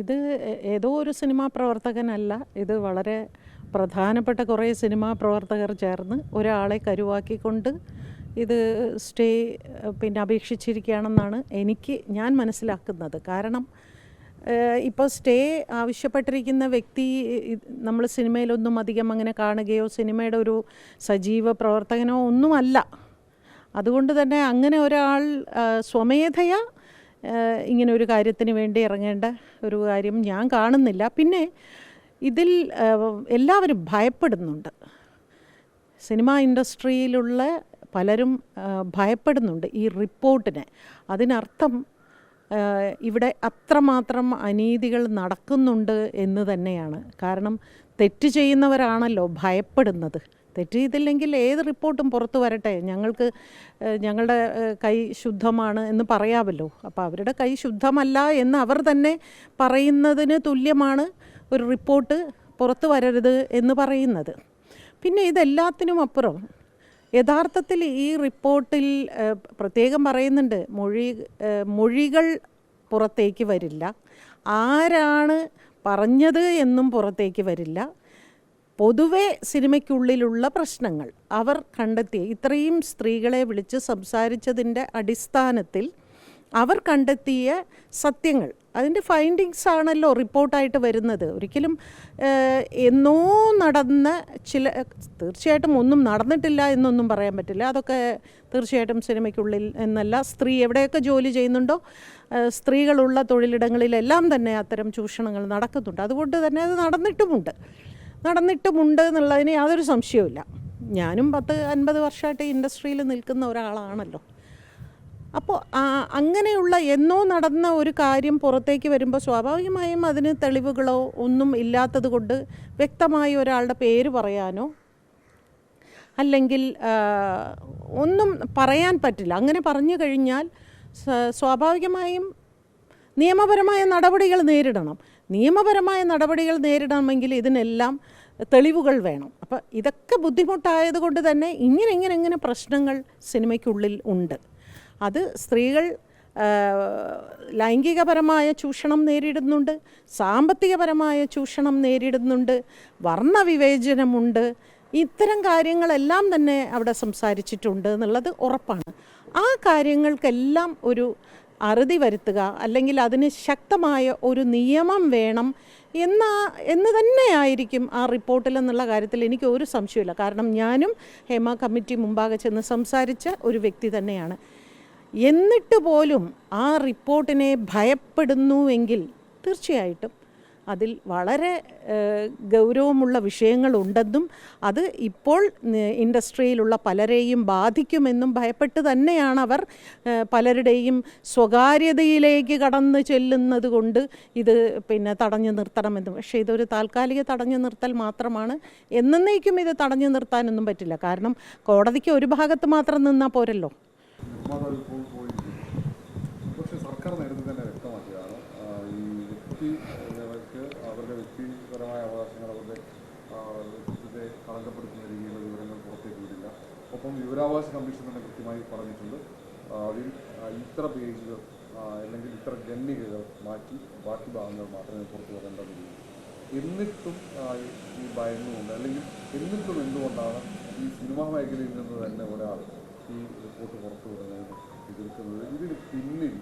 ഇത് ഏതോ ഒരു സിനിമാ പ്രവർത്തകനല്ല. ഇത് വളരെ പ്രധാനപ്പെട്ട കുറേ സിനിമാ പ്രവർത്തകർ ചേർന്ന് ഒരാളെ കരുവാക്കിക്കൊണ്ട് ഇത് സ്റ്റേ പിന്നെ അപേക്ഷിച്ചിരിക്കുകയാണെന്നാണ് എനിക്ക് ഞാൻ മനസ്സിലാക്കുന്നത്. കാരണം ഇപ്പോൾ സ്റ്റേ ആവശ്യപ്പെട്ടിരിക്കുന്ന വ്യക്തി നമ്മൾ സിനിമയിലൊന്നും അധികം അങ്ങനെ കാണുകയോ സിനിമയുടെ ഒരു സജീവ പ്രവർത്തകനോ ഒന്നുമല്ല. അതുകൊണ്ട് തന്നെ അങ്ങനെ ഒരാൾ സ്വമേധയാ ഇങ്ങനെ ഒരു കാര്യത്തിന് വേണ്ടി ഇറങ്ങേണ്ട ഒരു കാര്യം ഞാൻ കാണുന്നില്ല. പിന്നെ ഇതിൽ എല്ലാവരും ഭയപ്പെടുന്നുണ്ട്. സിനിമാ ഇൻഡസ്ട്രിയിലുള്ള പലരും ഭയപ്പെടുന്നുണ്ട് ഈ റിപ്പോർട്ടിനെ. അതിനർത്ഥം ഇവിടെ അത്രമാത്രം അനീതികൾ നടക്കുന്നുണ്ട് എന്ന് തന്നെയാണ്. കാരണം തെറ്റ് ചെയ്യുന്നവരാണല്ലോ ഭയപ്പെടുന്നത്. തെറ്റ് ചെയ്തില്ലെങ്കിൽ ഏത് റിപ്പോർട്ടും പുറത്തു വരട്ടെ. ഞങ്ങൾക്ക് ഞങ്ങളുടെ കൈ ശുദ്ധമാണ് എന്ന് പറയാമല്ലോ. അപ്പോൾ അവരുടെ കൈ ശുദ്ധമല്ല എന്ന് അവർ തന്നെ പറയുന്നതിന് തുല്യമാണ് ഒരു റിപ്പോർട്ട് പുറത്തു വരരുത് എന്ന് പറയുന്നത്. പിന്നെ ഇതെല്ലാത്തിനും അപ്പുറം യഥാർത്ഥത്തിൽ ഈ റിപ്പോർട്ടിൽ പ്രത്യേകം പറയുന്നുണ്ട് മൊഴി മൊഴികൾ പുറത്തേക്ക് വരില്ല. ആരാണ് പറഞ്ഞത് എന്നും പുറത്തേക്ക് വരില്ല. പൊതുവെ സിനിമയ്ക്കുള്ളിലുള്ള പ്രശ്നങ്ങൾ. അവർ കണ്ടെത്തിയ ഇത്രയും സ്ത്രീകളെ വിളിച്ച് സംസാരിച്ചതിന്റെ അടിസ്ഥാനത്തിൽ അവർ കണ്ടെത്തിയ സത്യങ്ങൾ. അതിന്റെ ഫൈൻഡിങ്സ് ആണല്ലോ റിപ്പോർട്ടായിട്ട് വരുന്നത്. ഒരിക്കലും എന്നോ നടന്ന ചില തീർച്ചയായിട്ടും ഒന്നും നടന്നിട്ടില്ല എന്നൊന്നും പറയാൻ പറ്റില്ല. അതൊക്കെ തീർച്ചയായിട്ടും സിനിമയ്ക്കുള്ളിൽ എന്നല്ല. സ്ത്രീ എവിടെയൊക്കെ ജോലി ചെയ്യുന്നുണ്ടോ സ്ത്രീകളുള്ള തൊഴിലിടങ്ങളിലെല്ലാം തന്നെ അത്തരം ചൂഷണങ്ങൾ നടക്കുന്നുണ്ട്. അതുകൊണ്ട് തന്നെ അത് നടന്നിട്ടുമുണ്ട്. നടന്നിട്ടുമുണ്ട് എന്നുള്ളതിന് യാതൊരു സംശയവുമില്ല. ഞാനും പത്ത് അൻപത് വർഷമായിട്ട് ഇൻഡസ്ട്രിയിൽ നിൽക്കുന്ന ഒരാളാണല്ലോ. അപ്പോൾ അങ്ങനെയുള്ള എന്നോ നടന്ന ഒരു കാര്യം പുറത്തേക്ക് വരുമ്പോൾ സ്വാഭാവികമായും അതിന് തെളിവുകളോ ഒന്നും ഇല്ലാത്തത് കൊണ്ട് വ്യക്തമായി ഒരാളുടെ പേര് പറയാനോ അല്ലെങ്കിൽ ഒന്നും പറയാൻ പറ്റില്ല. അങ്ങനെ പറഞ്ഞു കഴിഞ്ഞാൽ സ്വാഭാവികമായും നിയമപരമായ നടപടികൾ നേരിടണം. നിയമപരമായ നടപടികൾ നേരിടണമെങ്കിൽ ഇതിനെല്ലാം തെളിവുകൾ വേണം. അപ്പോൾ ഇതൊക്കെ ബുദ്ധിമുട്ടായത് കൊണ്ട് തന്നെ ഇങ്ങനെ ഇങ്ങനെ ഇങ്ങനെ പ്രശ്നങ്ങൾ സിനിമയ്ക്കുള്ളിൽ ഉണ്ട്. അത് സ്ത്രീകൾ ലൈംഗികപരമായ ചൂഷണം നേരിടുന്നുണ്ട് സാമ്പത്തികപരമായ ചൂഷണം നേരിടുന്നുണ്ട് വർണവിവേചനമുണ്ട് ഇത്തരം കാര്യങ്ങളെല്ലാം തന്നെ അവിടെ സംസാരിച്ചിട്ടുണ്ട് എന്നുള്ളത് ഉറപ്പാണ്. ആ കാര്യങ്ങൾക്കെല്ലാം ഒരു അറുതി വരുത്തുക അല്ലെങ്കിൽ അതിന് ശക്തമായ ഒരു നിയമം വേണം എന്ന എന്ന് തന്നെയായിരിക്കും ആ റിപ്പോർട്ടിൽ എന്നുള്ള കാര്യത്തിൽ എനിക്ക് ഒരു സംശയമില്ല കാരണം ഞാനും ഹേമ കമ്മിറ്റി മുമ്പാകെ ചെന്ന് സംസാരിച്ച ഒരു വ്യക്തി തന്നെയാണ്. എന്നിട്ട് പോലും ആ റിപ്പോർട്ടിനെ ഭയപ്പെടുന്നുവെങ്കിൽ തീർച്ചയായിട്ടും അതിൽ വളരെ ഗൗരവമുള്ള വിഷയങ്ങളുണ്ടെന്നും അത് ഇപ്പോൾ ഇൻഡസ്ട്രിയിലുള്ള പലരെയും ബാധിക്കുമെന്നും ഭയപ്പെട്ട് തന്നെയാണ് അവർ പലരുടെയും സ്വകാര്യതയിലേക്ക് കടന്നു ചെല്ലുന്നത് കൊണ്ട് ഇത് പിന്നെ തടഞ്ഞു നിർത്തണമെന്നും. പക്ഷേ ഇതൊരു താൽക്കാലിക തടഞ്ഞു നിർത്തൽ മാത്രമാണ്. എന്നേക്കും ഇത് തടഞ്ഞു നിർത്താനൊന്നും പറ്റില്ല. കാരണം കോടതിക്ക് ഒരു ഭാഗത്ത് മാത്രം നിന്നാൽ പോരല്ലോ നിർമ്മാതാവ് ഇപ്പോൾ പോയിരിക്കുന്നു പക്ഷേ സർക്കാർ നേരത്തെ തന്നെ വ്യക്തമാക്കിയതാണ് ആ, ഈ വ്യക്തികൾക്ക് അവരുടെ വ്യക്തിപരമായ അവകാശങ്ങൾ അവരുടെ ആ, കളങ്കപ്പെടുത്തുന്ന രീതിയിലുള്ള വിവരങ്ങൾ പുറത്തേക്ക് വിടില്ല. ഒപ്പം വിവരാവകാശ കമ്മീഷൻ തന്നെ കൃത്യമായി പറഞ്ഞിട്ടുണ്ട്. അതിൽ ഇത്ര പേജുകൾ അല്ലെങ്കിൽ ഇത്ര ഗണ്ണികകൾ മാറ്റി ബാക്കി ഭാഗങ്ങൾ മാത്രമേ പുറത്തു വരേണ്ടതുള്ളൂ. എന്നിട്ടും ഈ ഭയന്നുകൊണ്ട് അല്ലെങ്കിൽ എന്നിട്ടും എന്തുകൊണ്ടാണ് ഈ സിനിമാ മേഖലയിൽ നിന്ന് തന്നെ ഒരാൾ ഈ റിപ്പോർട്ട് പുറത്തു വിടുന്നതിന് എതിർക്കുന്നത്? ഇതിന് പിന്നിൽ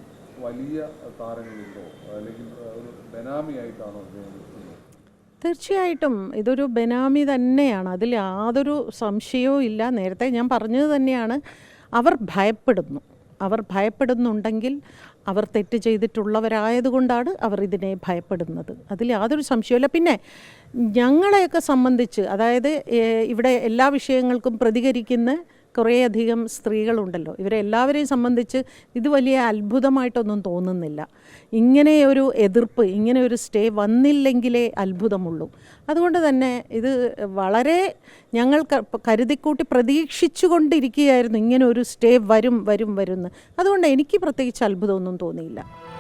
വലിയ താരങ്ങളുണ്ടോ? അല്ലെങ്കിൽ ഒരു ബനാമിയായിട്ടാണോ അദ്ദേഹം തീർച്ചയായിട്ടും ഇതൊരു ബെനാമി തന്നെയാണ്. അതിൽ യാതൊരു സംശയവും ഇല്ല. നേരത്തെ ഞാൻ പറഞ്ഞത് തന്നെയാണ്. അവർ ഭയപ്പെടുന്നു. അവർ ഭയപ്പെടുന്നുണ്ടെങ്കിൽ അവർ തെറ്റ് ചെയ്തിട്ടുള്ളവരായതുകൊണ്ടാണ് അവർ ഇതിനെ ഭയപ്പെടുന്നത്. അതിൽ യാതൊരു സംശയമില്ല പിന്നെ ഞങ്ങളെയൊക്കെ സംബന്ധിച്ച് അതായത് ഇവിടെ എല്ലാ വിഷയങ്ങൾക്കും പ്രതികരിക്കുന്ന കുറേയധികം സ്ത്രീകളുണ്ടല്ലോ. ഇവരെ എല്ലാവരെയും സംബന്ധിച്ച് ഇത് വലിയ അത്ഭുതമായിട്ടൊന്നും തോന്നുന്നില്ല. ഇങ്ങനെ ഒരു എതിർപ്പ് ഇങ്ങനെ ഒരു സ്റ്റേ വന്നില്ലെങ്കിലേ അത്ഭുതമുള്ളൂ. അതുകൊണ്ട് തന്നെ ഇത് വളരെ ഞങ്ങൾ കരുതിക്കൂട്ടി പ്രതീക്ഷിച്ചു കൊണ്ടിരിക്കുകയായിരുന്നു ഇങ്ങനെ ഒരു സ്റ്റേ വരും വരും വരുമെന്ന്. അതുകൊണ്ട് എനിക്ക് പ്രത്യേകിച്ച് അത്ഭുതമൊന്നും തോന്നിയില്ല.